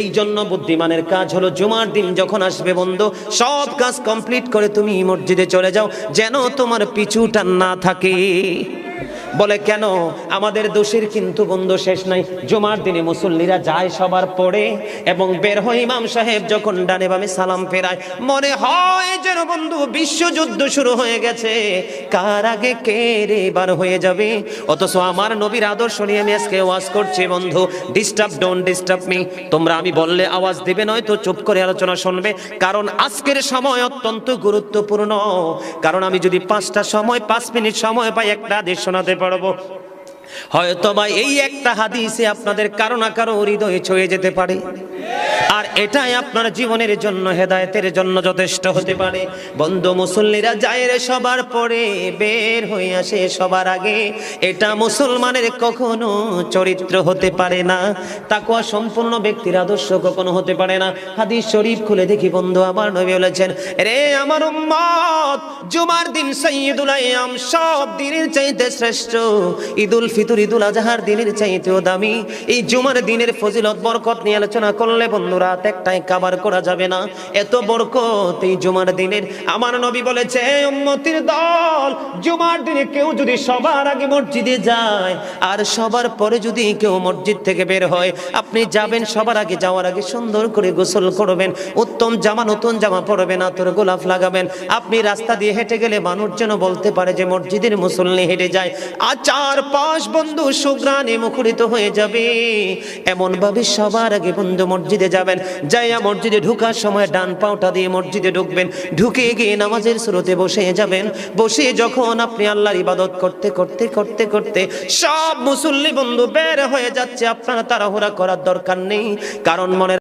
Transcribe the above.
এই জন্য বুদ্ধিমানের কাজ হলো জুমার দিন যখন আসবে বন্ধু, সব কাজ কমপ্লিট করে তুমি মসজিদে চলে যাও, যেন তোমার পিছুটা না থাকে। বলে, কেন? আমাদের দোষের কিন্তু বন্ধু শেষ নাই। জুমার দিনে মুসল্লিরা যায় সবার পরে এবং বের হয় ইমাম সাহেব যখন ডানে বামে সালাম ফেরায়, মনে হয় যেন বন্ধু বিশ্বযুদ্ধ শুরু হয়ে গেছে। কার আগে কে রে বার হয়ে যাবে? অথচ আমার নবীর আদর্শ নিয়ে আমি আজকে ওয়াজ করছি, বন্ধু। ডিস্টার্ব ডোন্ট ডিস্টার্ব মি তোমরা আমি বললে আওয়াজ দেবে নয় তো চুপ করে আলোচনা শুনবে। কারণ আজকের সময় অত্যন্ত গুরুত্বপূর্ণ। কারণ আমি যদি পাঁচটা সময়, পাঁচ মিনিট সময় পাই, একটা আদেশ শোনাতে পারব। হয়তো বা এই একটা হাদিসে আপনাদের কারও না কারও হৃদয়ে ছয়ে যেতে পারে। আর এটাই আপনার জীবনের জন্য, হেদায়েতের জন্য যথেষ্ট হতে পারে। বন্ধু মুসল্লিরা যায় রে সবার পরে, বের হয়ে আসে সবার আগে। এটা মুসলমানের কখনো চরিত্র হতে পারে না। তাকুয়া সম্পূর্ণ ব্যক্তির আদর্শ কখনো হতে পারে না। হাদিস শরীফ খুলে দেখি, বন্ধু, আমার নবী বলেছেন, রে আমার উম্মত, জুমার দিন সৈয়দুল আয়াম সব দিনের চাইতে শ্রেষ্ঠ। ঈদুল ফিতর, ঈদুল আজহার দিনের চাইতেও দামি। এই জুমার দিনের ফজিলত, বরকত নিয়ে আলোচনা করলে, বন্ধু রাত একটাই কাবার করা যাবে না। এত বরকত এই জুমার দিনের। আমার নবী বলেছে উম্মতির দল, জুমার দিনে কেউ যদি সবার আগে মসজিদে যায়, আর সবার পরে যদি কেউ মসজিদ থেকে বের হয়, আপনি যাবেন সবার আগে, যাওয়ার আগে সুন্দর করে গোসল করবেন। উত্তম জামা, নতুন জামা পরবেন, আতর গোলাপ লাগাবেন। আপনি রাস্তা দিয়ে হেঁটে গেলে মানুষ যেন বলতে পারে যে মসজিদের মুসল্লি হেঁটে যায়। আর চার পাঁচ বন্ধু সুগ্রানে মুখরিত হয়ে যাবে। এমন ভাবে সবার আগে বন্ধু মসজিদে যাবেন। যাইয়া মসজিদে ঢুকার সময় ডান পাওটা দিয়ে মসজিদে ঢুকবেন। ঢুকে গিয়ে নামাজের স্রোতে বসে যাবেন। বসে যখন আপনি আল্লাহর ইবাদত করতে করতে করতে করতে সব মুসল্লি বন্ধু বের হয়ে যাচ্ছে। আপনারা তাড়াহুড়া করার দরকার নেই। কারণ মনে